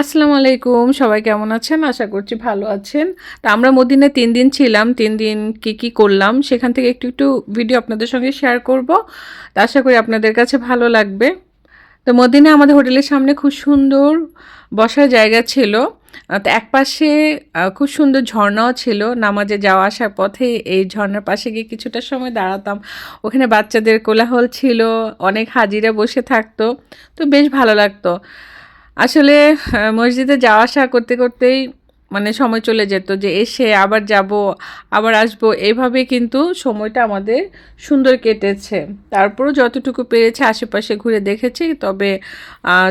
আসসালামু আলাইকুম, সবাই কেমন আছেন? আশা করছি ভালো আছেন। তা আমরা মদিনায় তিন দিন ছিলাম, তিন দিন কি কি করলাম, সেখান থেকে একটু একটু ভিডিও আপনাদের সঙ্গে শেয়ার করব। তা আশা করি আপনাদের কাছে ভালো লাগবে। তো মদিনায় আমাদের হোটেলের সামনে খুব সুন্দর বসার জায়গা ছিল। তো এক পাশে খুব সুন্দর ঝর্ণাও ছিল। নামাজে যাওয়া আসার পথে এই ঝর্ণার পাশে গিয়ে কিছুটা সময় দাঁড়াতাম। ওখানে বাচ্চাদের কোলাহল ছিল, অনেক হাজিরা বসে থাকতো। তো বেশ ভালো লাগতো। আসলে মসজিদে যাওয়া আসা করতে করতেই মানে সময় চলে যেত যে এসে আবার যাব, আবার আসব। এইভাবে কিন্তু সময়টা আমাদের সুন্দর কেটেছে। তারপরও যতটুকু পেরেছে আশেপাশে ঘুরে দেখেছি, তবে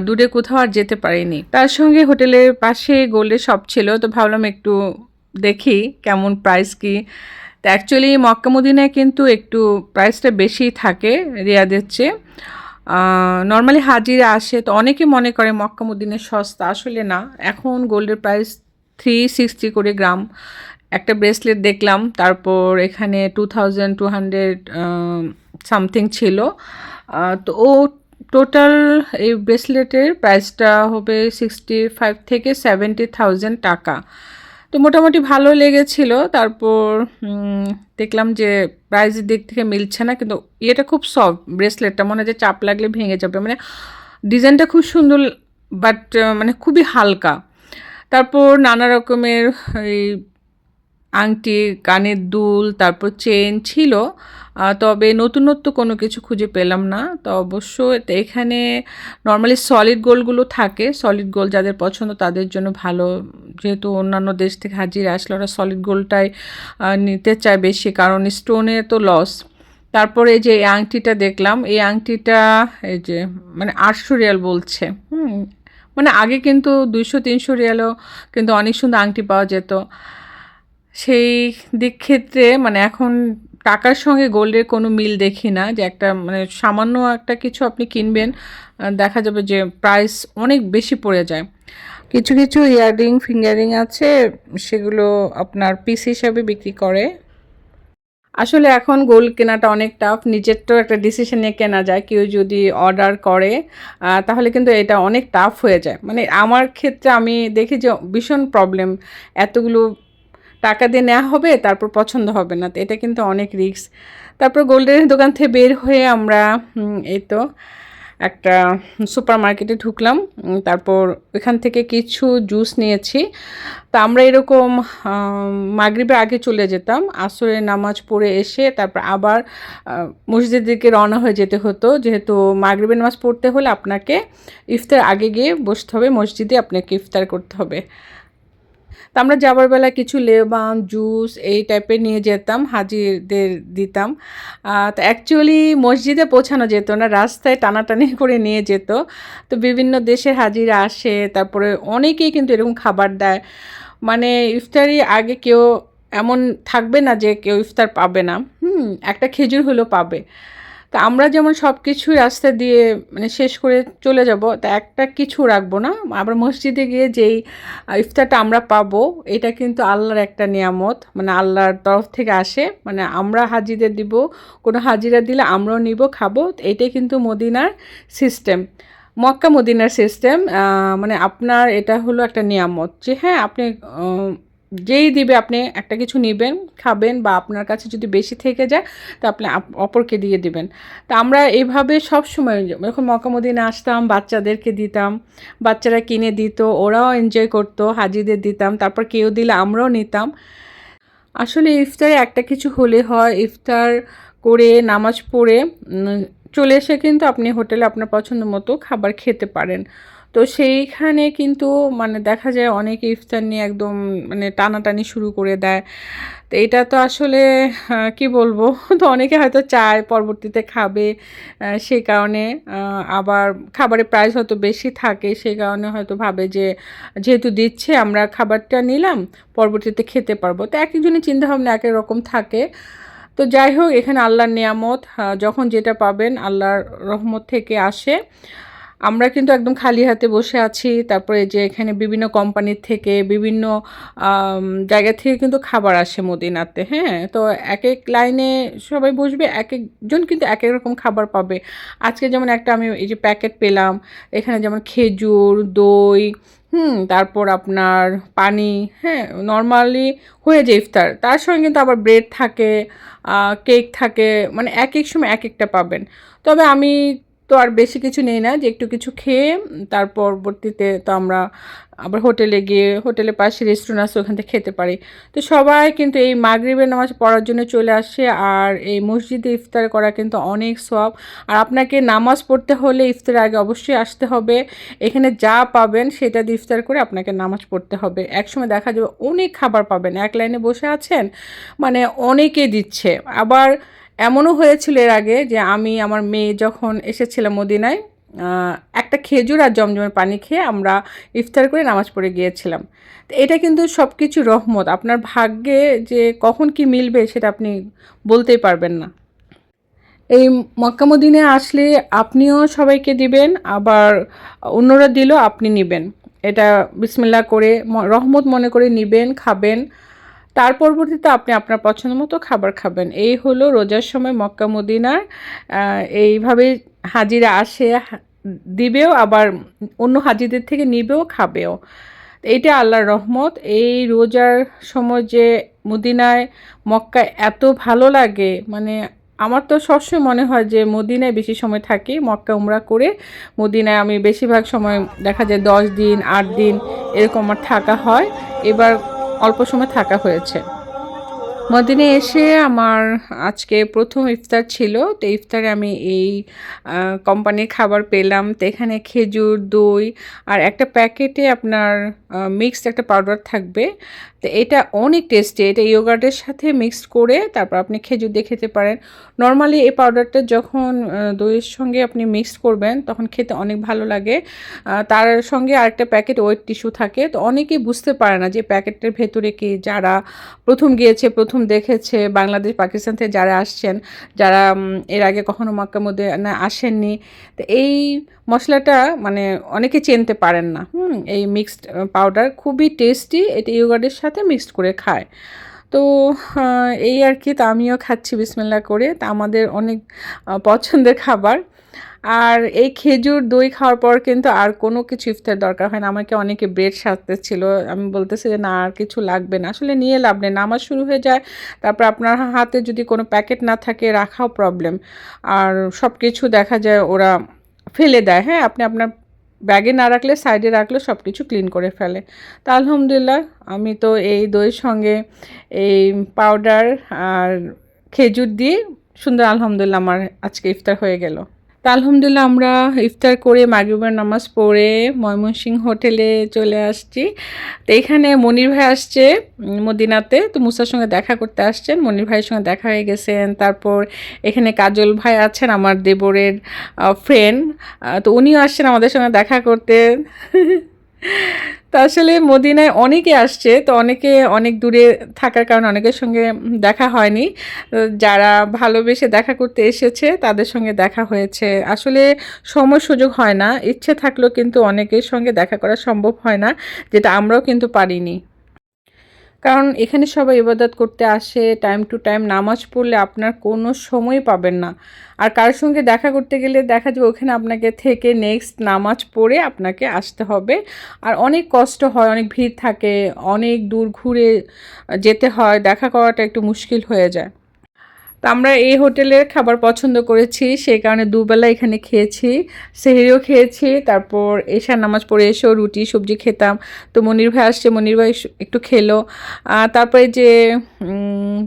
দূরে কোথাও আর যেতে পারিনি। তার সঙ্গে হোটেলের পাশে গোল্ডের শপ ছিল, তো ভাবলাম একটু দেখি কেমন প্রাইস কি। তো অ্যাকচুয়ালি মক্কা মদিনায় কিন্তু একটু প্রাইসটা বেশি থাকে রিয়াদের চেয়ে। নর্মালি হাজিরা আসে, তো অনেকে মনে করে মক্কামুদ্দিনের সস্তা, আসলে না। এখন গোল্ডের প্রাইস থ্রি সিক্সটি করে গ্রাম। একটা ব্রেসলেট দেখলাম, তারপর এখানে two thousand two hundred something ছিল। তো ও টোটাল এই ব্রেসলেটের প্রাইসটা হবে সিক্সটি ফাইভ থেকে সেভেন্টি থাউজেন্ড টাকা। তো মোটামুটি ভালো লেগেছিল। তারপর দেখলাম যে প্রাইজের দিক থেকে মিলছে না, কিন্তু ইয়েটা খুব সফট ব্রেসলেটটা মনে হয় যে চাপ লাগলে ভেঙে যাবে। মানে ডিজাইনটা খুব সুন্দর বাট মানে খুবই হালকা। তারপর নানা রকমের এই আংটি, কানের দুল, তারপর চেন ছিল। তবে নতুনত্ব কোনো কিছু খুঁজে পেলাম না। তো অবশ্য এখানে নর্মালি সলিড গোলগুলো থাকে। সলিড গোল যাদের পছন্দ তাদের জন্য ভালো। যেহেতু অন্যান্য দেশ থেকে হাজিরা আসলে ওরা সলিড গোলটাই নিতে চায় বেশি। কারণ স্টোনে তো লস তারপরে যে এই আংটিটা দেখলাম, এই আংটিটা, এই যে মানে আটশো রিয়াল বলছে। হুম মানে আগে কিন্তু দুইশো, তিনশো রিয়ালও কিন্তু অনেক সুন্দর আংটি পাওয়া যেত। সেই দিক ক্ষেত্রে মানে এখন টাকার সঙ্গে গোল্ডের কোনো মিল দেখি না যে একটা মানে সামান্য একটা কিছু আপনি কিনবেন দেখা যাবে যে প্রাইস অনেক বেশি পড়ে যায়। কিছু কিছু ইয়াররিং, ফিঙ্গারিং আছে, সেগুলো আপনার পিস হিসাবে বিক্রি করে। আসলে এখন গোল্ড কেনাটা অনেক টাফ নিজের তো একটা ডিসিশন নিয়ে কেনা যায়, কেউ যদি অর্ডার করে তাহলে কিন্তু এটা অনেক টাফ হয়ে যায়। মানে আমার ক্ষেত্রে আমি দেখি যে ভীষণ প্রবলেম এতগুলো টাকা দিয়ে নেওয়া হবে, তারপর পছন্দ হবে না। তো এটা কিন্তু অনেক রিস্ক তারপর গোল্ডেনের দোকান থেকে বের হয়ে আমরা এই তো একটা সুপার মার্কেটে ঢুকলাম তারপর এখান থেকে কিছু জুস নিয়েছি। তা আমরা এরকম মাগরিবের আগে চলে যেতাম। আসরের নামাজ পড়ে এসে তারপর আবার মসজিদের দিকে রওনা হয়ে যেতে হতো। যেহেতু মাগরিবের নামাজ পড়তে হলে আপনাকে ইফতার আগে গিয়ে বসতে হবে। মসজিদে আপনাকে ইফতার করতে হবে। তা আমরা যাবার বেলা কিছু লেবান জুস এই টাইপের নিয়ে যেতাম, হাজিদের দিতাম। তো অ্যাকচুয়ালি মসজিদে পৌঁছানো যেত না, রাস্তায় টানাটানি করে নিয়ে যেত। তো বিভিন্ন দেশের হাজিরা আসে, তারপরে অনেকেই কিন্তু এরকম খাবার দেয়। মানে ইফতারি আগে কেউ এমন থাকবে না যে কেউ ইফতার পাবে না। হুম, একটা খেজুর হলেও পাবে। তা আমরা যেমন সব কিছু রাস্তা দিয়ে মানে শেষ করে চলে যাব, তা একটা কিছু রাখব না। আবার মসজিদে গিয়ে যেই ইফতারটা আমরা পাবো, এটা কিন্তু আল্লাহর একটা নিয়ামত মানে আল্লাহর তরফ থেকে আসে। মানে আমরা হাজিদের দিব, কোনো হাজিরা দিলে আমরাও নিব, খাব। এটাই কিন্তু মদিনার সিস্টেম মক্কা মদিনার সিস্টেম মানে আপনার এটা হলো একটা নিয়ামত যে হ্যাঁ আপনি যেই দিবে আপনি একটা কিছু নেবেন, খাবেন বা আপনার কাছে যদি বেশি থেকে যায়, তা আপনি অপরকে দিয়ে দিবেন। তা আমরা এইভাবে সব সময় যখন মক্কা মদিনা আসতাম, বাচ্চাদেরকে দিতাম, বাচ্চারা কিনে দিত, ওরাও এনজয় করতো, হাজিদের দিতাম, তারপর কেউ দিলে আমরাও নিতাম। আসলে ইফতারে একটা কিছু হলে হয়, ইফতার করে, নামাজ পড়ে চলে এসে কিন্তু আপনি হোটেলে আপনার পছন্দ মতো খাবার খেতে পারেন। তো সেইখানে কিন্তু মানে দেখা যায় অনেকে ইফতার নিয়ে একদম মানে টানাটানি শুরু করে দেয়। তো এটা তো আসলে কি বলব? তো অনেকে হয়তো চায় পরবর্তীতে খাবে সেই কারণে আবার খাবারের প্রাইস হয়তো বেশি থাকে সেই কারণে হয়তো ভাবে যে, যেহেতু দিচ্ছে, আমরা খাবারটা নিলাম, পরবর্তীতে খেতে পারব। তো এক একজনের চিন্তাভাবনা এক এক রকম থাকে। তো যাই হোক, এখানে আল্লাহর নিয়ামত যখন যেটা পাবেন, আল্লাহর রহমত থেকে আসে। আমরা কিন্তু একদম খালি হাতে বসে আছি। তারপরে যে এখানে বিভিন্ন কোম্পানির থেকে বিভিন্ন জায়গা থেকে কিন্তু খাবার আসে মদিনাতে হ্যাঁ? তো এক এক লাইনে সবাই বসবে, এক একজন কিন্তু এক এক রকম খাবার পাবে। আজকে যেমন একটা আমি এই যে প্যাকেট পেলাম, এখানে যেমন খেজুর, দই, হুম, তারপর আপনার পানি হ্যাঁ নর্মালি হয়ে যায় ইফতার। তার সঙ্গে কিন্তু আবার ব্রেড থাকে কেক থাকে মানে এক এক সময় এক একটা পাবেন। তবে আমি তো আর বেশি কিছু নেই না, যে একটু কিছু খেয়ে তার পরবর্তীতে তো আমরা আবার হোটেলে গিয়ে, হোটেলের পাশে রেস্টুরেন্ট আছে, ওখান থেকে খেতে পারি। তো সবাই কিন্তু এই মাগরিবের নামাজ পড়ার জন্য চলে আসে, আর এই মসজিদে ইফতার করা কিন্তু অনেক সব আর আপনাকে নামাজ পড়তে হলে ইফতারের আগে অবশ্যই আসতে হবে। এখানে যা পাবেন সেটা দিয়ে ইফতার করে আপনাকে নামাজ পড়তে হবে। একসময় দেখা যাবে অনেক খাবার পাবেন। এক লাইনে বসে আছেন মানে অনেকে দিচ্ছে। আবার এমনও হয়েছিল এর আগে যে আমি আমার মেয়ে যখন এসেছিলাম মদিনায় একটা খেজুর আর জমজমের পানি খেয়ে আমরা ইফতার করে নামাজ পড়ে গিয়েছিলাম। তো এটা কিন্তু সব কিছু রহমত। আপনার ভাগ্যে যে কখন কি মিলবে সেটা আপনি বলতেই পারবেন না। এই মক্কামুদ্দিনে আসলে আপনিও সবাইকে দিবেন, আবার অন্যরা দিলেও আপনি নেবেন। এটা বিসমিল্লা করে রহমত মনে করে নিবেন, খাবেন। তার পরবর্তীতে আপনি আপনার পছন্দ মতো খাবার খাবেন। এই হলো রোজার সময় মক্কা মদিনার এইভাবে হাজিরা আসে দিবেও, আবার অন্য হাজিদের থেকে নিবেও, খাবেও। এইটা আল্লাহর রহমত। এই রোজার সময় যে মদিনায় মক্কা এত ভালো লাগে মানে আমার তো সবসময় মনে হয় যে মদিনায় বেশি সময় থাকি, মক্কা উমরা করে মদিনায় আমি বেশিরভাগ সময় দেখা যায় দশ দিন, আট দিন এরকম আমার থাকা হয়। এবার অল্প সময় থাকা হয়েছে। মদিনে এসে আমার আজকে প্রথম ইফতার ছিল। তো ইফতারে আমি এই কোম্পানির খাবার পেলাম। তো এখানে খেজুর, দই আর একটা প্যাকেটে আপনার মিক্সড একটা পাউডার থাকবে। তো এটা অনেক টেস্টি এটা ইয়োগার্টের সাথে মিক্সড করে তারপর আপনি খেজুর দিয়ে খেতে পারেন। নর্মালি এই পাউডারটা যখন দইয়ের সঙ্গে আপনি মিক্স করবেন, তখন খেতে অনেক ভালো লাগে। তার সঙ্গে আরেকটা প্যাকেট ওয়েট টিস্যু থাকে। তো অনেকেই বুঝতে পারে না যে প্যাকেটটার ভেতরে কি যারা প্রথম গিয়েছে, প্রথম দেখেছে, বাংলাদেশ, পাকিস্তান থেকে যারা আসছেন, যারা এর আগে কখনো মধ্যে না আসেননি। তো এই মশলাটা মানে অনেকে চেনতে পারেন না। হুম, এই মিক্সড পাউডার খুবই টেস্টি এটা ইয়োগার্টের সাথে মিক্সড করে খায়। তো এই আর কি তা আমিও খাচ্ছি বিসমিল্লা করে। তা আমাদের অনেক পছন্দের খাবার। আর এই খেজুর দই খাওয়ার পর কিন্তু আর কোনো কিছু ইফতার দরকার হয় না। আমাকে অনেকে ব্রেড সাজতে ছিল আমি বলতেছি যে, না, আর কিছু লাগবে না। আসলে নিয়ে লাভ নেই। নামাজ শুরু হয়ে যায়, তারপর আপনার হাতে যদি কোনো প্যাকেট না থাকে, রাখাও প্রবলেম আর সব কিছু দেখা যায়, ওরা ফেলে দেয়। হ্যাঁ আপনি আপনার ব্যাগে না রাখলে, সাইডে রাখলে সব কিছু ক্লিন করে ফেলে। তা আলহামদুলিল্লাহ, আমি তো এই দইয়ের সঙ্গে এই পাউডার আর খেজুর দিয়ে সুন্দর আলহামদুলিল্লাহ আমার আজকে ইফতার হয়ে গেল। তা আলহামদুলিল্লাহ, আমরা ইফতার করে মাগরিবের নামাজ পড়ে ময়মনসিংহ হোটেলে চলে আসছি। তো এখানে মনির ভাই আসছে মদিনাতে, তো মুসার সঙ্গে দেখা করতে আসছেন। মনির ভাইয়ের সঙ্গে দেখা হয়ে গেছেন। তারপর এখানে কাজল ভাই আছেন, আমার দেবরের ফ্রেন্ড তো উনিও আসছেন আমাদের সঙ্গে দেখা করতে। তা আসলে মদিনায় অনেকে আসছে, তো অনেকে অনেক দূরে থাকার কারণে অনেকের সঙ্গে দেখা হয়নি। যারা ভালোবেসে দেখা করতে এসেছে, তাদের সঙ্গে দেখা হয়েছে। আসলে সময় সুযোগ হয় না, ইচ্ছে থাকলেও কিন্তু অনেকের সঙ্গে দেখা করা সম্ভব হয় না, যেটা আমরাও কিন্তু পারিনি। কারণ এখানে সবাই ইবাদত করতে আসে টাইম টু টাইম নামাজ পড়লে আপনার কোনো সময় পাবেন না। আর কারোর সঙ্গে দেখা করতে গেলে দেখা যাবে ওখানে আপনাকে থেকে নেক্সট নামাজ পড়ে আপনাকে আসতে হবে। আর অনেক কষ্ট হয়, অনেক ভিড় থাকে, অনেক দূর ঘুরে যেতে হয়, দেখা করাটা একটু মুশকিল হয়ে যায়। তো আমরা এই হোটেলের খাবার পছন্দ করেছি, সেই কারণে দুবেলা এখানে খেয়েছি। সেহেরিও খেয়েছি, তারপর এশার নামাজ পড়ে এসেও রুটি, সবজি খেতাম। তো মনির ভাই আসছে, মনির ভাই একটু খেলো। তারপরে যে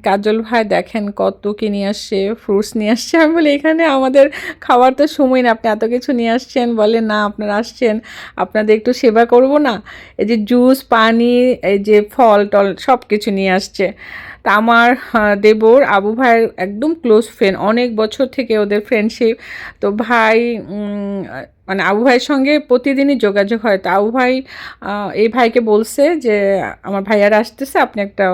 কাজল ভাই দেখেন কত কি নিয়ে আসছে ফ্রুটস নিয়ে আসছে। আমি বলি, এখানে আমাদের খাওয়ার তো সময় না আপনি এত কিছু নিয়ে আসছেন। বলে, না, আপনারা আসছেন, আপনাদের একটু সেবা করব না। এই যে জুস পানি, এই যে ফল টল সব কিছু নিয়ে আসছে। তা আমার দেবর, আবু ভাইয়ের একদম ক্লোজ ফ্রেন্ড অনেক বছর থেকে ওদের ফ্রেন্ডশিপ তো ভাই মানে আবু ভাইয়ের সঙ্গে প্রতিদিনই যোগাযোগ হয়। তো আবু ভাই এই ভাইকে বলছে যে, আমার ভাইয়ার আসতেছে, আপনি একটা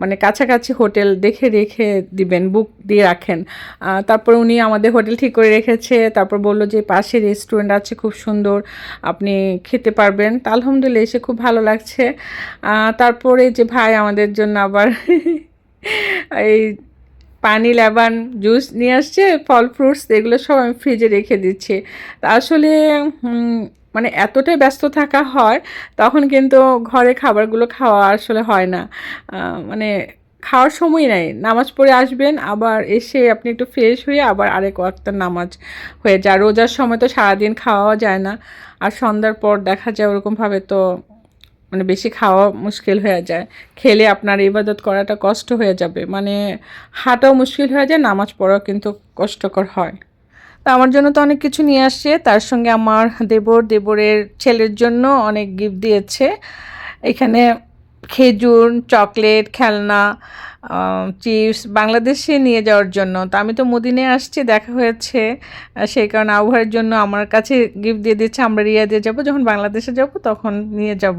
মানে কাছাকাছি হোটেল দেখে রেখে দিবেন বুক দিয়ে রাখেন। তারপর উনি আমাদের হোটেল ঠিক করে রেখেছে। তারপর বলল যে পাশে রেস্টুরেন্ট আছে, খুব সুন্দর, আপনি খেতে পারবেন। তা আলহামদুলিল্লাহ, এসে খুব ভালো লাগছে। তারপরে যে ভাই আমাদের জন্য আবার এই পানি, লেবান, জুস নিয়ে আসছে, ফল, ফ্রুটস, এগুলো সব আমি ফ্রিজে রেখে দিচ্ছি। আসলে মানে এতটাই ব্যস্ত থাকা হয়, তখন কিন্তু ঘরে খাবারগুলো খাওয়া আসলে হয় না। মানে খাওয়ার সময় নাই, নামাজ পড়ে আসবেন, আবার এসে আপনি একটু ফ্রেশ হয়ে আবার আরেক একটা নামাজ হয়ে যায়। রোজার সময় তো সারাদিন খাওয়া যায় না, আর সন্ধ্যার পর দেখা যায় ওরকমভাবে তো মানে বেশি খাওয়া মুশকিল হয়ে যায়। খেলে আপনার ইবাদত করাটা কষ্ট হয়ে যাবে। মানে হাঁটাও মুশকিল হয়ে যায়, নামাজ পড়াও কিন্তু কষ্টকর হয়। তা আমার জন্য তো অনেক কিছু নিয়ে আসছে। তার সঙ্গে আমার দেবর, দেবরের ছেলের জন্য অনেক গিফট দিয়েছে। এখানে খেজুর, চকলেট, খেলনা চিপস বাংলাদেশে নিয়ে যাওয়ার জন্য। তো আমি তো মদিনে আসছি, দেখা হয়েছে। সেই কারণে আবহাওয়ার জন্য আমার কাছে গিফট দিয়ে দিচ্ছে। আমরা রিয়া দিয়ে যাব, যখন বাংলাদেশে যাব, তখন নিয়ে যাব।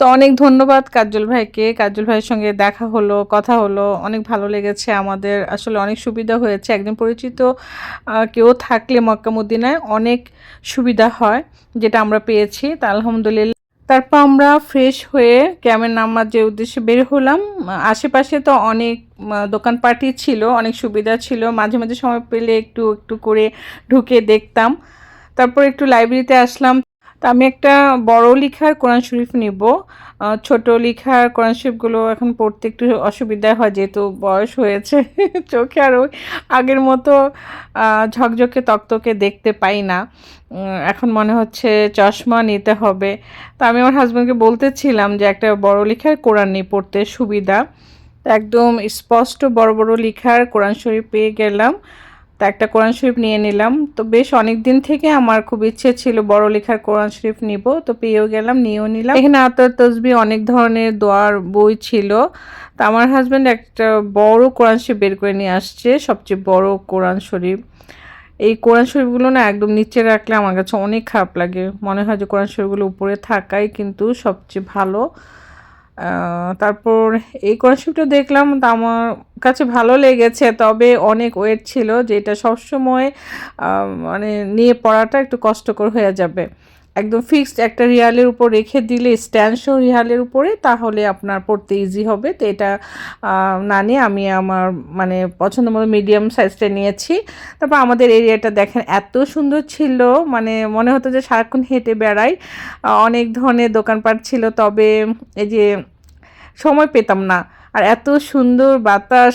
তো অনেক ধন্যবাদ কাজল ভাইকে। কাজল ভাইয়ের সঙ্গে দেখা হলো কথা হলো অনেক ভালো লেগেছে আমাদের। আসলে অনেক সুবিধা হয়েছে। একজন পরিচিত কেউ থাকলে মক্কা মদিনায় অনেক সুবিধা হয় যেটা আমরা পেয়েছি। তা আলহামদুলিল্লাহ। তারপর আমরা ফ্রেশ হয়ে ক্যামের নামাজের উদ্দেশ্যে বের হলাম। আশেপাশে তো অনেক উম, দোকানপাটই ছিল অনেক সুবিধা ছিল। মাঝে মাঝে সময় পেলে একটু একটু করে ঢুকে দেখতাম। তারপর একটু লাইব্রেরিতে আসলাম। তা আমি একটা বড় লিখার কোরআন শরীফ নিব। ছোট লিখার কোরআন শরীফগুলো এখন পড়তে একটু অসুবিধা হয়, যেহেতু বয়স হয়েছে। চোখে আর ওই আগের মতো ঝকঝকে তক্তকে দেখতে পাই না। এখন মনে হচ্ছে চশমা নিতে হবে। তো আমি আমার হাজব্যান্ডকে বলতেছিলাম যে একটা বড় লিখার কোরআন নিয়ে পড়তে সুবিধা। একদম স্পষ্ট বড় বড় লিখার কোরআন শরীফ পেয়ে গেলাম। তা একটা কোরআন শরীফ নিয়ে নিলাম। তো বেশ অনেক দিন থেকে আমার খুব ইচ্ছে ছিল বড় লেখার কোরআন শরীফ নিব। তো পেয়েও গেলাম, নিয়েও নিলাম। এখানে আতর তসবি অনেক ধরনের দোয়ার বই ছিল। তা আমার হাজব্যান্ড একটা বড় কোরআন শরীফ বের করে নিয়ে আসছে, সবচেয়ে বড় কোরআন শরীফ। এই কোরআন শরীফগুলো না একদম নিচে রাখলে আমার কাছে অনেক খারাপ লাগে। মনে হয় যে কোরআন শরীফগুলো উপরে থাকাই কিন্তু সবচেয়ে ভালো। তারপর এই কনসেপ্টটা দেখলাম, তা আমার কাছে ভালো লেগেছে, তবে অনেক ওয়েট ছিল যেটা সবসময় মানে নিয়ে পড়াটা একটু কষ্টকর হয়ে যাবে। একদম ফিক্সড একটা রিয়ালের উপর রেখে দিলে স্ট্যান্ড সহ রিয়ালের উপরে, তাহলে আপনার পড়তে ইজি হবে। তো এটা না নিয়ে আমি আমার মানে পছন্দ মতো মিডিয়াম সাইজটা নিয়েছি। তারপর আমাদের এরিয়াটা দেখেন, এত সুন্দর ছিল। মানে মনে হতো যে সারাক্ষণ হেঁটে বেড়াই। অনেক ধরনের দোকানপাট ছিল। তবে এই যে, সময় পেতাম না। আর এত সুন্দর বাতাস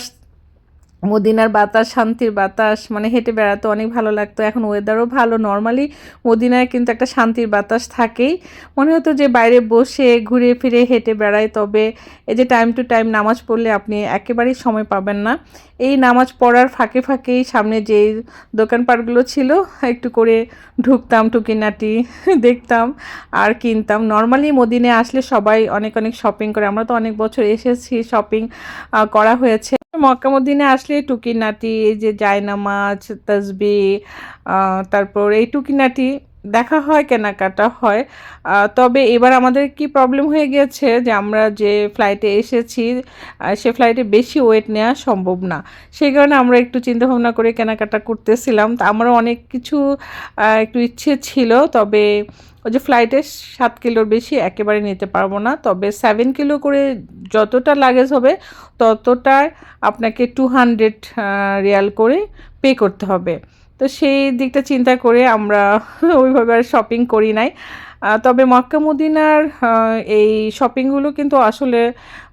মদিনার বাতাস, শান্তির বাতাস মানে হেঁটে বেড়াতে অনেক ভালো লাগতো। এখন ওয়েদারও ভালো। নর্মালি মদিনায় কিন্তু একটা শান্তির বাতাস থাকেই। মনে হতো যে বাইরে বসে ঘুরে ফিরে হেঁটে বেড়াই, তবে এই যে টাইম টু টাইম নামাজ পড়লে আপনি একেবারেই সময় পাবেন না। এই নামাজ পড়ার ফাঁকে ফাঁকেই সামনে যে দোকানপাটগুলো ছিল, একটু করে ঢুকতাম, টুকিনাটি দেখতাম আর কিনতাম। নর্মালি মদিনে আসলে সবাই অনেক অনেক শপিং করে। আমরা তো অনেক বছর এসেছি শপিং করা হয়েছে। মক্কা মদিনে আসলে টুকিনাটি এই যে জায়নামাজ তসবি তারপর এই টুকিনাটি দেখা হয়, কেনাকাটা হয়। তবে এবার আমাদের কি প্রবলেম হয়ে গিয়েছে যে আমরা যে ফ্লাইটে এসেছি সে ফ্লাইটে বেশি ওয়েট নেওয়া সম্ভব না। সেই কারণে আমরা একটু চিন্তা ভাবনা করে কেনাকাটা করতেছিলাম। তা আমারও অনেক কিছু একটু ইচ্ছে ছিল, তবে ওই যে ফ্লাইটে সাত কিলোর বেশি একেবারে নিতে পারব না। তবে সেভেন কিলো করে যতটা লাগেজ হবে, ততটার আপনাকে টু হান্ড্রেড রিয়াল করে পে করতে হবে। তো সেই দিকটা চিন্তা করে আমরা ওইভাবে আর শপিং করি নাই। তবে মক্কা মদিনার এই শপিংগুলো কিন্তু আসলে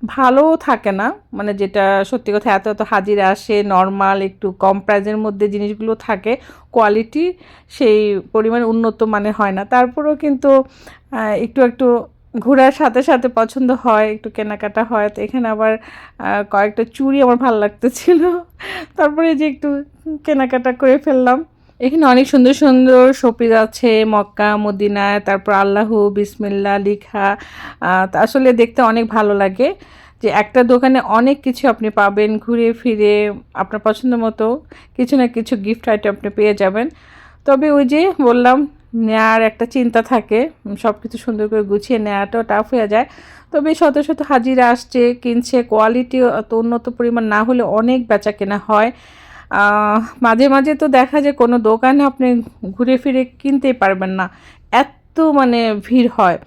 ভালো থাকে না। মানে যেটা সত্যি কথা, এত এত হাজিরা আসে নর্মাল একটু কম প্রাইজের মধ্যে জিনিসগুলো থাকে কোয়ালিটি সেই পরিমাণ উন্নত মানে হয় না। তারপরেও কিন্তু একটু একটু ঘোরার সাথে সাথে পছন্দ হয়, একটু কেনাকাটা হয়। তো এখানে আবার কয়েকটা চুড়ি আমার ভালো লাগতেছিল। তারপরে যে একটু কেনাকাটা করে ফেললাম। এখানে অনেক সুন্দর সুন্দর শপিস আছে, মক্কা, মদিনায়, তারপর আল্লাহু বিসমিল্লা লিখা। আসলে দেখতে অনেক ভালো লাগে যে একটা দোকানে অনেক কিছু আপনি পাবেন, ঘুরে ফিরে, আপনার পছন্দ মতো কিছু না কিছু গিফট আইটেম আপনি পেয়ে যাবেন। তবে ওই যে বললাম নেয়ার একটা চিন্তা থাকে। সব কিছু সুন্দর করে গুছিয়ে নেওয়াটাও টাফ হয়ে যায়। তবে শত শত হাজিরা আসছে, কিনছে কোয়ালিটি অত উন্নত পরিমাণ না হলে অনেক বেচা কেনা হয়। মাঝে মাঝে তো দেখা যায় কোনো দোকানে আপনি ঘুরে ফিরে কিনতেই পারবেন না। এত মানে ভিড় হয়।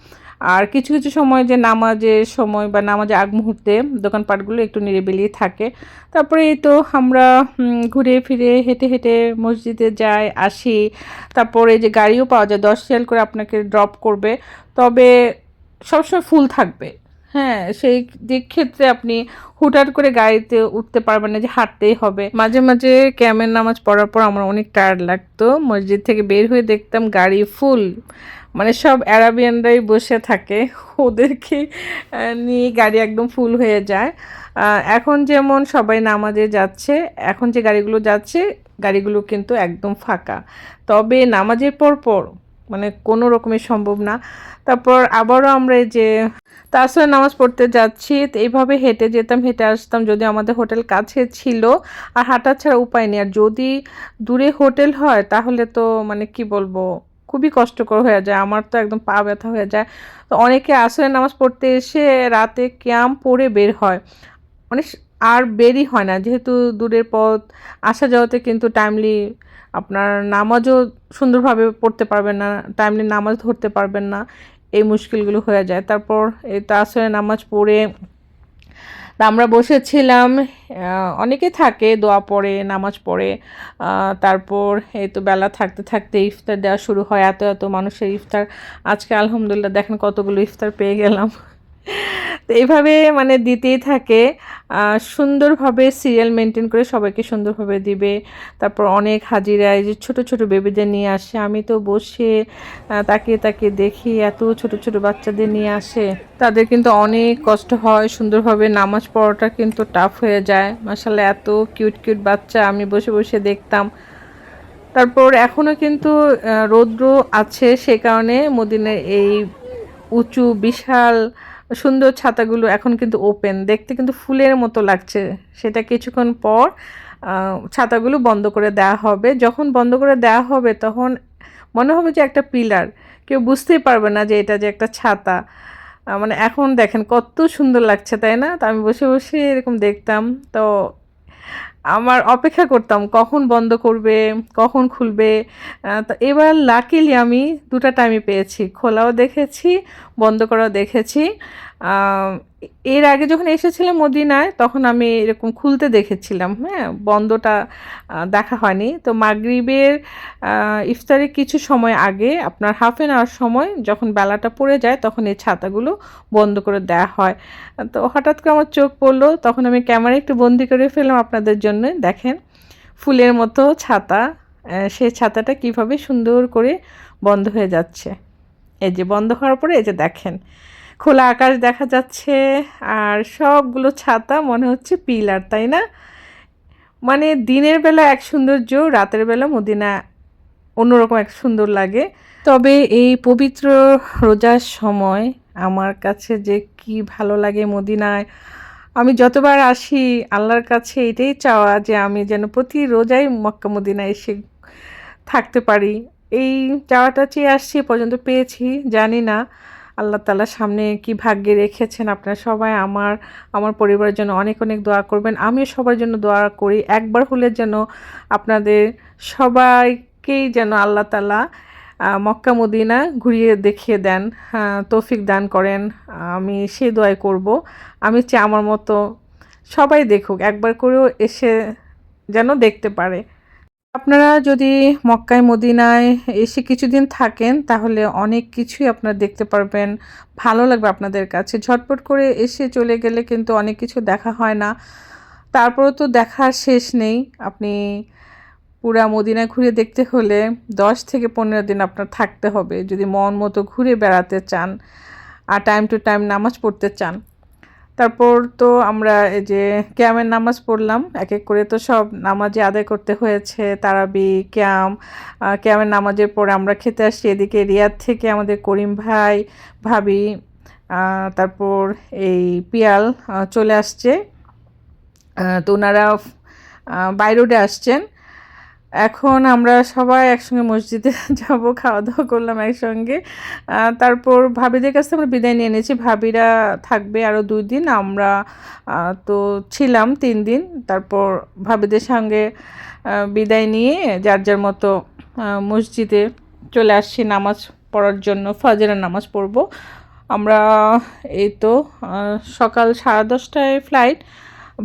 আর কিছু কিছু সময় যে নামাজের সময় বা নামাজের আগ মুহূর্তে দোকানপাটগুলো একটু নিরিবিলি থাকে। তারপরে তো আমরা ঘুরে ফিরে হেঁটে হেঁটে মসজিদে যাই, আসি। তারপরে যে গাড়িও পাওয়া যায়, দশ রিয়াল করে আপনাকে ড্রপ করবে। তবে সবসময় ফুল থাকবে। হ্যাঁ সেই দিক ক্ষেত্রে আপনি হুটহাট করে গাড়িতে উঠতে পারবেন না যে হাঁটতেই হবে। মাঝে মাঝে ক্যামের নামাজ পড়ার পর আমার অনেক টায়ার্ড লাগতো। মসজিদ থেকে বের হয়ে দেখতাম গাড়ি ফুল মানে সব অ্যারাবিয়ানরাই বসে থাকে। ওদেরকে নিয়ে গাড়ি একদম ফুল হয়ে যায়। এখন যেমন সবাই নামাজে যাচ্ছে, এখন যে গাড়িগুলো যাচ্ছে, গাড়িগুলো কিন্তু একদম ফাঁকা। তবে নামাজের পর পর মানে কোনো রকমের সম্ভব না। তারপর আবারও আমরা যে তাছাড়া নামাজ পড়তে যাচ্ছি, তো এইভাবে হেঁটে যেতাম, হেঁটে আসতাম। যদি আমাদের হোটেল কাছে ছিল, আর হাঁটা ছাড়া উপায় নেই। আর যদি দূরে হোটেল হয়, তাহলে তো মানে কি বলব? খুবই কষ্টকর হয়ে যায়, আমার তো একদম পা ব্যথা হয়ে যায়। তো অনেকে আসরে নামাজ পড়তে এসে রাতে ক্যাম্প পরে বের হয়। মানে আর বেরই হয় না, যেহেতু দূরের পথ, আসা যাওয়াতে কিন্তু টাইমলি আপনার নামাজও সুন্দরভাবে পড়তে পারবেন না টাইমলি নামাজ ধরতে পারবেন না, এই মুশকিলগুলো হয়ে যায়। তারপর এই তাসরে নামাজ পড়ে তা আমরা বসেছিলাম অনেকে থাকে দোয়া পড়ে, নামাজ পড়ে তারপর এই তো বেলা থাকতে থাকতে ইফতার দেওয়া শুরু হয়, এত এত মানুষের ইফতার। আজকে আলহামদুলিল্লাহ দেখেন কতগুলো ইফতার পেয়ে গেলাম। তো এইভাবে মানে দিতেই থাকে। সুন্দরভাবে সিরিয়াল মেনটেন করে সবাইকে সুন্দরভাবে দিবে। তারপর অনেক হাজিরা এই যে ছোট ছোট বেবিদের নিয়ে আসে। আমি তো বসে আহ, তাকিয়ে তাকিয়ে দেখি এত ছোট ছোট বাচ্চাদের নিয়ে আসে। তাদের কিন্তু অনেক কষ্ট হয় সুন্দরভাবে নামাজ পড়াটা কিন্তু টাফ হয়ে যায়। মাসাল্লাহ এত কিউট কিউট বাচ্চা আমি বসে বসে দেখতাম। তারপর এখনও কিন্তু রৌদ্র আছে সে কারণে মদিনার এই উঁচু বিশাল সুন্দর ছাতাগুলো এখন কিন্তু ওপেন দেখতে কিন্তু ফুলের মতো লাগছে। সেটা কিছুক্ষণ পর ছাতাগুলো বন্ধ করে দেওয়া হবে। যখন বন্ধ করে দেওয়া হবে, তখন মনে হবে যে একটা পিলার। কেউ বুঝতেই পারবে না যে এটা যে একটা ছাতা। মানে এখন দেখেন কত সুন্দর লাগছে, তাই না? তো আমি বসে বসে এরকম দেখতাম। তো আমার অপেক্ষা করতাম কখন বন্ধ করবে, কখন খুলবে। তো এবার লাকিলি আমি দুটা টাইমই পেয়েছি। খোলাও দেখেছি, বন্ধ করাও দেখেছি। এর আগে যখন এসেছিলাম মদিনায়, তখন আমি এরকম খুলতে দেখেছিলাম। হ্যাঁ বন্ধটা দেখা হয়নি। তো মাগরিবের ইফতারের কিছু সময় আগে, আপনার হাফ অ্যান আওয়ার সময়, যখন বেলাটা পড়ে যায়, তখন এই ছাতাগুলো বন্ধ করে দেওয়া হয়। তো হঠাৎ করে আমার চোখ পড়ল, তখন আমি ক্যামেরা একটু বন্দি করে ফেললাম আপনাদের জন্য। দেখেন, ফুলের মতো ছাতা সে ছাতাটা কীভাবে সুন্দর করে বন্ধ হয়ে যাচ্ছে। এই যে বন্ধ হওয়ার পরে, এই যে দেখেন খোলা আকাশ দেখা যাচ্ছে, আর সবগুলো ছাতা মনে হচ্ছে পিলার, তাই না? মানে দিনের বেলা এক সৌন্দর্য, রাতের বেলা মদিনা অন্যরকম এক সুন্দর লাগে। তবে এই পবিত্র রোজার সময় আমার কাছে যে কি ভালো লাগে মদিনায়, আমি যতবার আসি, আল্লাহর কাছে এটাই চাওয়া যে আমি যেন প্রতি রোজাই মক্কা মদিনায় এসে থাকতে পারি। এই চাওয়াটা চেয়ে আসছি পর্যন্ত পেয়েছি, জানি না। আল্লাহ তাআলা সামনে কি ভাগ্যে রেখেছেন আপনারা সবাই আমার আমার পরিবারের জন্য অনেক অনেক দোয়া করবেন। আমিও সবার জন্য দোয়া করি। একবার হলে যেন আপনাদের সবাইকেই যেন আল্লাহ তালা মক্কা, মদিনা ঘুরিয়ে দেখিয়ে দেন তৌফিক দান করেন। আমি সেই দোয়াই করব। আমি চাই আমার মতো সবাই দেখুক, একবার করেও এসে যেন দেখতে পারে। আপনারা যদি মক্কায়, মদিনায় এসে কিছুদিন থাকেন, তাহলে অনেক কিছুই আপনারা দেখতে পারবেন। ভালো লাগবে আপনাদের কাছে। ঝটপট করে এসে চলে গেলে কিন্তু অনেক কিছু দেখা হয় না। তারপরেও তো দেখার শেষ নেই। আপনি পুরা মদিনায় ঘুরে দেখতে হলে দশ থেকে পনেরো দিন আপনার থাকতে হবে। যদি মন মতো ঘুরে বেড়াতে চান আর টাইম টু টাইম নামাজ পড়তে চান তারপর তো আমরা এই যে ক্যামের নামাজ পড়লাম এক এক করে তো সব নামাজে আদায় করতে হয়েছে তারাবি ক্যাম ক্যামের নামাজের পরে আমরা খেতে আসছি এদিকে রিয়াদ থেকে আমাদের করিম ভাই, ভাবি তারপর এই পিয়াল চলে আসছে। তো ওনারা বাইরোডে আসছেন। এখন আমরা সবাই একসঙ্গে মসজিদে যাব খাওয়া দাওয়া করলাম একসঙ্গে। তারপর ভাবিদের কাছ থেকে আমরা বিদায় নিয়ে নিয়েছি ভাবিরা থাকবে আরও দুই দিন, আমরা তো ছিলাম তিন দিন। তারপর ভাবিদের সঙ্গে বিদায় নিয়ে যার যার মতো মসজিদে চলে আসছি, নামাজ পড়ার জন্য, ফজরের নামাজ পড়ব। আমরা, এই তো সকাল সাড়ে দশটায় ফ্লাইট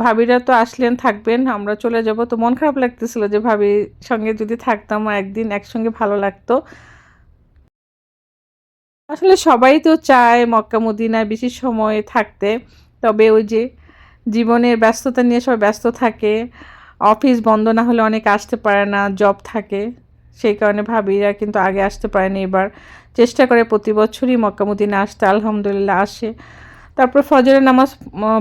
ভাবিরা তো আসলেন, থাকবেন, আমরা চলে যাব। তো মন খারাপ লাগতেছিল যে ভাবির সঙ্গে যদি থাকতাম, একদিন একসঙ্গে ভালো লাগতো। আসলে সবাই তো চায় মক্কা, মদিনায় বেশি সময় থাকতে। তবে ওই যে জীবনের ব্যস্ততা নিয়ে সবাই ব্যস্ত থাকে। অফিস বন্ধ না হলে অনেক আসতে পারে না, জব থাকে। সেই কারণে ভাবিরা কিন্তু আগে আসতে পারেনি। এবার চেষ্টা করে প্রতি বছরই মক্কা, মদিনা আসতে, আলহামদুলিল্লাহ, আসে। তারপর ফজরের নামাজ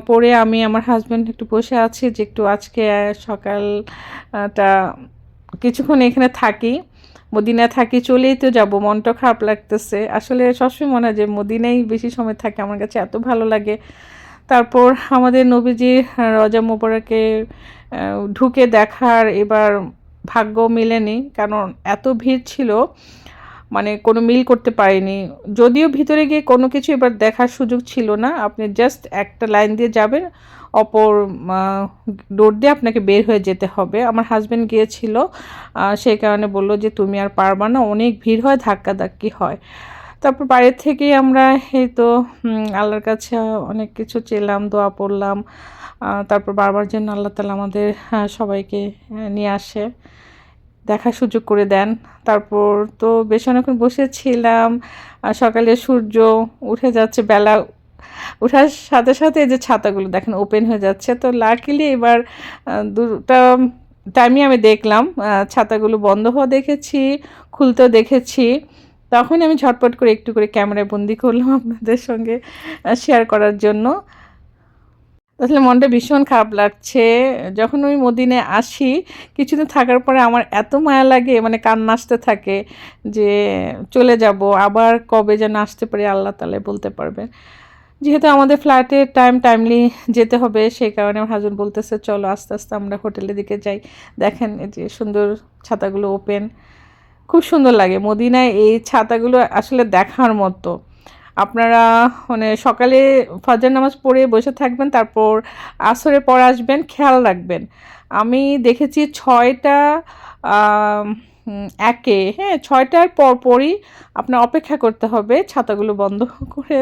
পড়ে আমি আমার হাজব্যান্ড একটু বসে আছি যে একটু আজকে সকালটা কিছুক্ষণ এখানে থাকি। মদিনায় থাকি, চলেই তো যাব মনটা খারাপ লাগতেছে। আসলে সবসময় মনে হয় যে মদিনাই বেশি সময় থাকে, আমার কাছে এত ভালো লাগে। তারপর আমাদের নবীজির রজা মোবারকে ঢুকে দেখার এবার ভাগ্য মেলেনি, কারণ এত ভিড় ছিল। মানে কোনো মিল করতে পারিনি। যদিও ভিতরে গিয়ে কোনো কিছু এবার দেখার সুযোগ ছিল না, আপনি জাস্ট একটা লাইন দিয়ে যাবেন, অপর ডোর দিয়ে আপনাকে বের হয়ে যেতে হবে। আমার হাজব্যান্ড গিয়েছিল সেই কারণে বলল যে, তুমি আর পারবা না, অনেক ভিড় হয় ধাক্কা ধাক্কি হয়। তারপর বাইরে থেকেই আমরা এই তো আল্লাহর কাছে অনেক কিছু চেলাম, দোয়া পড়লাম তারপর বারবার যেন আল্লাহ তালা আমাদের সবাইকে নিয়ে আসে। দেখার সুযোগ করে দেন। তারপর তো বেশ অনেকক্ষণ বসেছিলাম। সকালে সূর্য উঠে যাচ্ছে বেলা ওঠার সাথে সাথে এই যে ছাতাগুলো দেখেন ওপেন হয়ে যাচ্ছে। তো লাকিলি এবার দুটা টাইমই আমি দেখলাম। ছাতাগুলো বন্ধ হওয়া দেখেছি, খুলতেও দেখেছি। তখনই আমি ঝটপট করে একটু করে ক্যামেরায় বন্দি করলাম আপনাদের সঙ্গে শেয়ার করার জন্য। আসলে মনটা ভীষণ খারাপ লাগছে। যখন ওই মদিনে আসি, কিছুদিন থাকার পরে আমার এত মায়া লাগে মানে কান্না আসতে থাকে যে চলে যাব, আবার কবে যেন আসতে পারি আল্লাহ তালে বলতে পারবে। যেহেতু আমাদের ফ্ল্যাটে টাইম টাইমলি যেতে হবে, সেই কারণে আমার হাজবেন্ড বলতেছে, চলো আস্তে আস্তে আমরা হোটেলের দিকে যাই। দেখেন এই যে সুন্দর ছাতাগুলো ওপেন, খুব সুন্দর লাগে। মদিনায় এই ছাতাগুলো আসলে দেখার মতো। আপনারা মানে সকালে ফজর নামাজ পড়ে বসে থাকবেন, তারপর আসরের পর আসবেন, খেয়াল রাখবেন। আমি দেখেছি ছয়টা একে হ্যাঁ ছয়টার পর পরই আপনার অপেক্ষা করতে হবে, ছাতাগুলো বন্ধ করে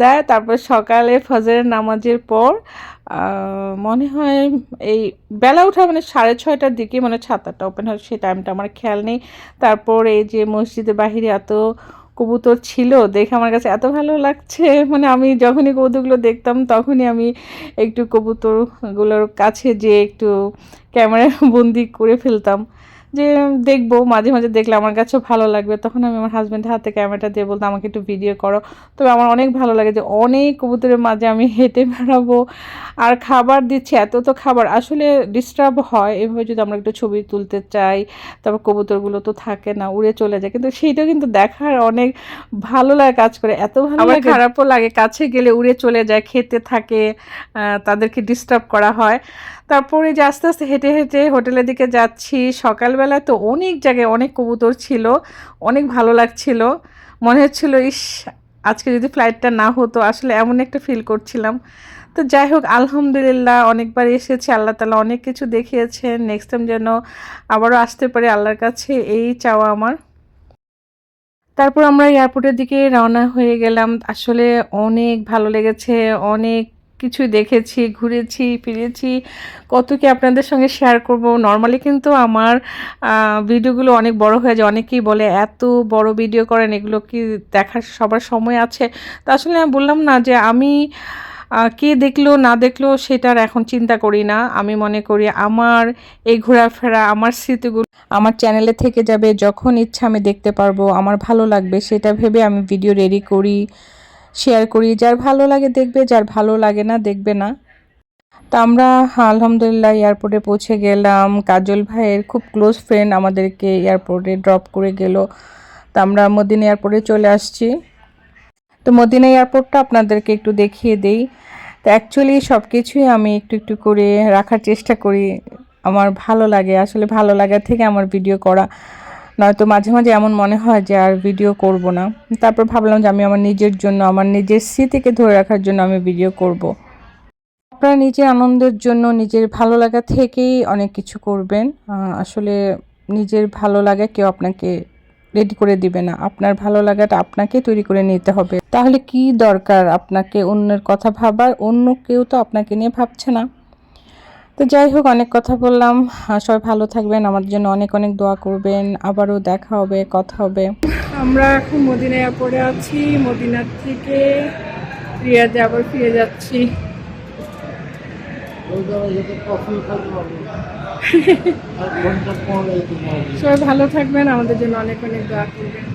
দেয়, তারপর সকালে ফজরের নামাজের পর মনে হয় এই বেলা ওঠা মানে সাড়ে ছয়টার দিকে মানে ছাতাটা ওপেন হয়, সেই টাইমটা আমার খেয়াল নেই। তারপর এই যে মসজিদের বাহিরে এত কবুতর ছিল, দেখে আমার কাছে এত ভালো লাগছে। মানে আমি যখনই কবুতরগুলো দেখতাম, তখনই আমি একটু কবুতরগুলোর কাছে যে একটু ক্যামেরা বন্দি করে ফেলতাম। যে দেখব মাঝে মাঝে দেখলে আমার কাছেও ভালো লাগবে। তখন আমি আমার হাজব্যান্ডের হাতে ক্যামেরাটা দিয়ে বলতাম আমাকে একটু ভিডিও করো। তবে আমার অনেক ভালো লাগে যে অনেক কবুতরের মাঝে আমি হেঁটে বেড়াবো। আর খাবার দিচ্ছে এত তো খাবার। আসলে ডিস্টার্ব হয় এভাবে যদি আমরা একটু ছবি তুলতে চাই তারপর কবুতরগুলো তো থাকে না উড়ে চলে যায়। কিন্তু সেইটাও কিন্তু দেখার অনেক ভালো লাগে কাজ করে। এত ভালো লাগে। খারাপও লাগে কাছে গেলে উড়ে চলে যায় খেতে থাকে তাদেরকে ডিস্টার্ব করা হয়। তারপরে যে আস্তে আস্তে হেঁটে হেঁটে হোটেলের দিকে যাচ্ছি। সকালবেলা তো অনেক জায়গায় অনেক কবুতর ছিল, অনেক ভালো লাগছিল। মনে হচ্ছিল, ইস, আজকে যদি ফ্লাইটটা না হতো, আসলে এমন একটা ফিল করছিলাম। তো যাই হোক, আলহামদুলিল্লাহ অনেকবার এসেছি, আল্লাহ তালা অনেক কিছু দেখিয়েছেন। নেক্সট টাইম যেন আবারও আসতে পারি আল্লাহর কাছে, এই চাওয়া আমার। তারপর আমরা এয়ারপোর্টের দিকে রওনা হয়ে গেলাম। আসলে অনেক ভালো লেগেছে, অনেক কিছু দেখেছি, ঘুরেছি, ফিরেছি। কত কি আপনাদের সঙ্গে শেয়ার করব? নর্মালি কিন্তু আমার ভিডিওগুলো অনেক বড় হয়ে যায়। অনেকেই বলে, এত বড় ভিডিও করেন, এগুলো কি দেখার সবার সময় আছে? তা আসলে আমি বললাম না যে আমি কে দেখল, না দেখল সেটার এখন চিন্তা করি না। আমি মনে করি আমার এই ঘোরাফেরা, আমার স্মৃতিগুলো আমার চ্যানেলে থেকে যাবে। যখন ইচ্ছা আমি দেখতে পারব, আমার ভালো লাগবে, সেটা ভেবে আমি ভিডিও রেডি করি। শেয়ার করি। যার ভালো লাগে দেখবে, যার ভালো লাগে না দেখবে না। তা আমরা আলহামদুলিল্লাহ এয়ারপোর্টে পৌঁছে গেলাম। কাজল ভাইয়ের খুব ক্লোজ ফ্রেন্ড আমাদেরকে এয়ারপোর্টে ড্রপ করে গেল। তা আমরা মদিনা এয়ারপোর্টে চলে আসছি। তো মদিনা এয়ারপোর্টটা আপনাদেরকে একটু দেখিয়ে দেই। তো অ্যাকচুয়ালি সব কিছুই আমি একটু একটু করে রাখার চেষ্টা করি। আমার ভালো লাগে, আসলে ভালো লাগার থেকে আমার ভিডিও করা। নয়তো মাঝে মাঝে এমন মনে হয় যে আর ভিডিও করব না। তারপর ভাবলাম যে আমি আমার নিজের জন্য, আমার নিজের স্মৃতিকে ধরে রাখার জন্য আমি ভিডিও করব। আপনারা নিজের আনন্দের জন্য, নিজের ভালো লাগা থেকেই অনেক কিছু করবেন। আসলে নিজের ভালো লাগা কেউ আপনাকে রেডি করে দিবে না। আপনার ভালো লাগাটা আপনাকে তৈরি করে নিতে হবে। তাহলে কি দরকার আপনাকে অন্যের কথা ভাবার? অন্য কেউ তো আপনাকে নিয়ে ভাবছে না। তো যাই হোক, অনেক কথা বললাম। সবাই ভালো থাকবেন, আমাদের জন্য অনেক অনেক দোয়া করবেন। আবারও দেখা হবে, কথা হবে। আমরা এখন মদিনা এয়ারপোর্টে আছি। মদিনার থেকে রিয়াদে আবার ফিরে যাচ্ছি। সবাই ভালো থাকবেন, আমাদের জন্য অনেক অনেক দোয়া করবেন।